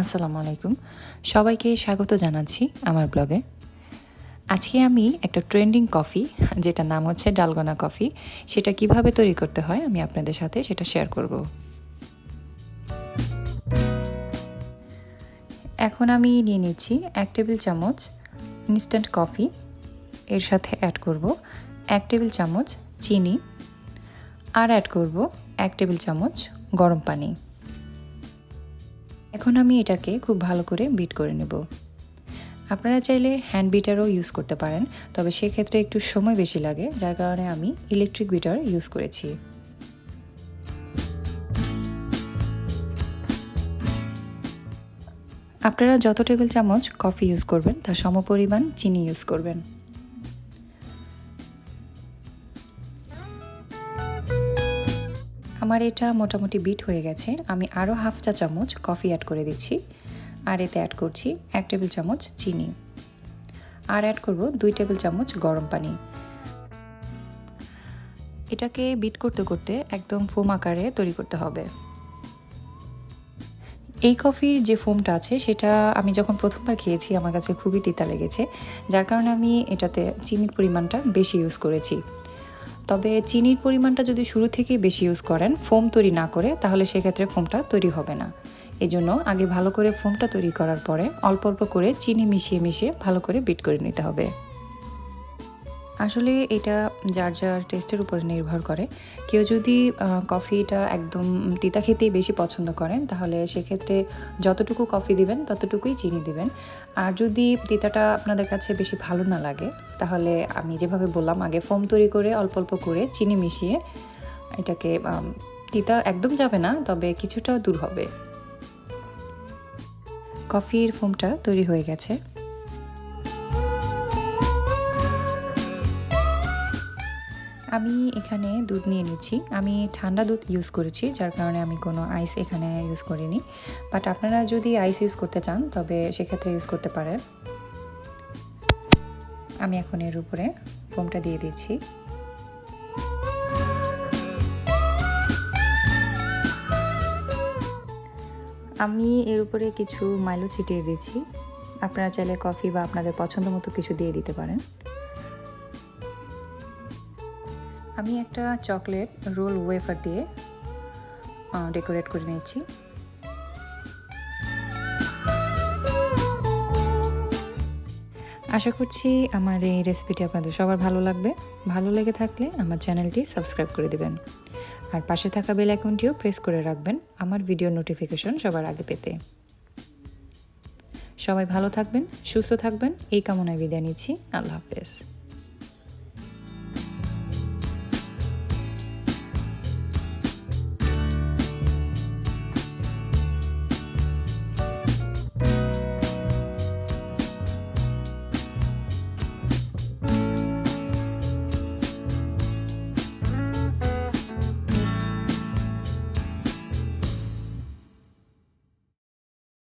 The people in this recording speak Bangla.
আসসালামু আলাইকুম। সবাইকে স্বাগত জানাচ্ছি আমার ব্লগে। আজকে আমি একটা ট্রেন্ডিং কফি যেটা নাম হচ্ছে ডালগোনা কফি। সেটা কীভাবে তৈরি করতে হয় আমি আপনাদের সাথে সেটা শেয়ার করব। এখন আমি নিয়ে নিচ্ছি এক টেবিল চামচ ইনস্ট্যান্ট কফি এর সাথে অ্যাড করব এক টেবিল চামচ চিনি। আর অ্যাড করব এক টেবিল চামচ গরম পানি। এখন আমি এটাকে খুব ভালো করে বিট করে নেব। আপনারা চাইলে হ্যান্ড বিটারও ইউজ করতে পারেন, তবে সেক্ষেত্রে একটু সময় বেশি লাগে, যার কারণে আমি ইলেকট্রিক বিটার ইউজ করেছি। আপনারা যত টেবিল চামচ কফি ইউজ করবেন, তার সমপরিমাণ চিনি ইউজ করবেন। আমার এটা মোটামুটি বিট হয়ে গেছে। আমি আরও হাফ চা চামচ কফি অ্যাড করে দিচ্ছি। আর এতে অ্যাড করছি এক টেবিল চামচ চিনি। আর অ্যাড করব দুই টেবিল চামচ গরম পানি। এটাকে বিট করতে করতে একদম ফোম আকারে তৈরি করতে হবে। এই কফির যে ফোমটা আছে, সেটা আমি যখন প্রথমবার খেয়েছি, আমার কাছে খুবই তিতা লেগেছে। যার কারণে আমি এটাতে চিনির পরিমাণটা বেশি ইউজ করেছি। তবে চিনির পরিমাণটা যদি শুরু থেকেই বেশি ইউজ করেন ফোম তৈরি না করে, তাহলে সেক্ষেত্রে ফোমটা তৈরি হবে না। এই জন্য আগে ভালো করে ফোমটা তৈরি করার পরে অল্প অল্প করে চিনি মিশিয়ে মিশিয়ে ভালো করে বিট করে নিতে হবে। আসলে এটা যার যার টেস্টের উপর নির্ভর করে। কেউ যদি কফিটা একদম তিতা খেতেই বেশি পছন্দ করেন, তাহলে সেক্ষেত্রে যতটুকু কফি দিবেন, ততটুকুই চিনি দিবেন। আর যদি তিতাটা আপনাদের কাছে বেশি ভালো না লাগে, তাহলে আমি যেভাবে বললাম, আগে ফোম তৈরি করে, অল্প অল্প করে চিনি মিশিয়ে এটাকে তিতা একদম যাবে না, তবে কিছুটা দূর হবে। কফির ফোমটা তৈরি হয়ে গেছে। আমি এখানে দুধ নিয়ে নিচ্ছি আমি ঠান্ডা দুধ ইউজ করেছি, যার কারণে আমি কোনো আইস এখানে ইউজ করিনি। বাট আপনারা যদি আইস ইউজ করতে চান, তবে সেক্ষেত্রে ইউজ করতে পারেন। আমি এখন এর উপরে ফোমটা দিয়ে দিচ্ছি। আমি এর উপরে কিছু মাইলো ছিটিয়ে দিচ্ছি আপনারা চাইলে কফি বা আপনাদের পছন্দ মতো কিছু দিয়ে দিতে পারেন। আমি একটা চকলেট রোল ওয়েফার দিয়ে ডেকোরেট করে নিচ্ছি আশা করছি আমার এই রেসিপিটি আপনাদের সবার ভালো লাগবে। ভালো লেগে থাকলে আমার চ্যানেলটি সাবস্ক্রাইব করে দেবেন। আর পাশে থাকা বেল আইকনটিও প্রেস করে রাখবেন আমার ভিডিও নোটিফিকেশন সবার আগে পেতে। সবাই ভালো থাকবেন, সুস্থ থাকবেন, এই কামনায় বিদায় নিচ্ছি। আল্লাহ হাফেজ।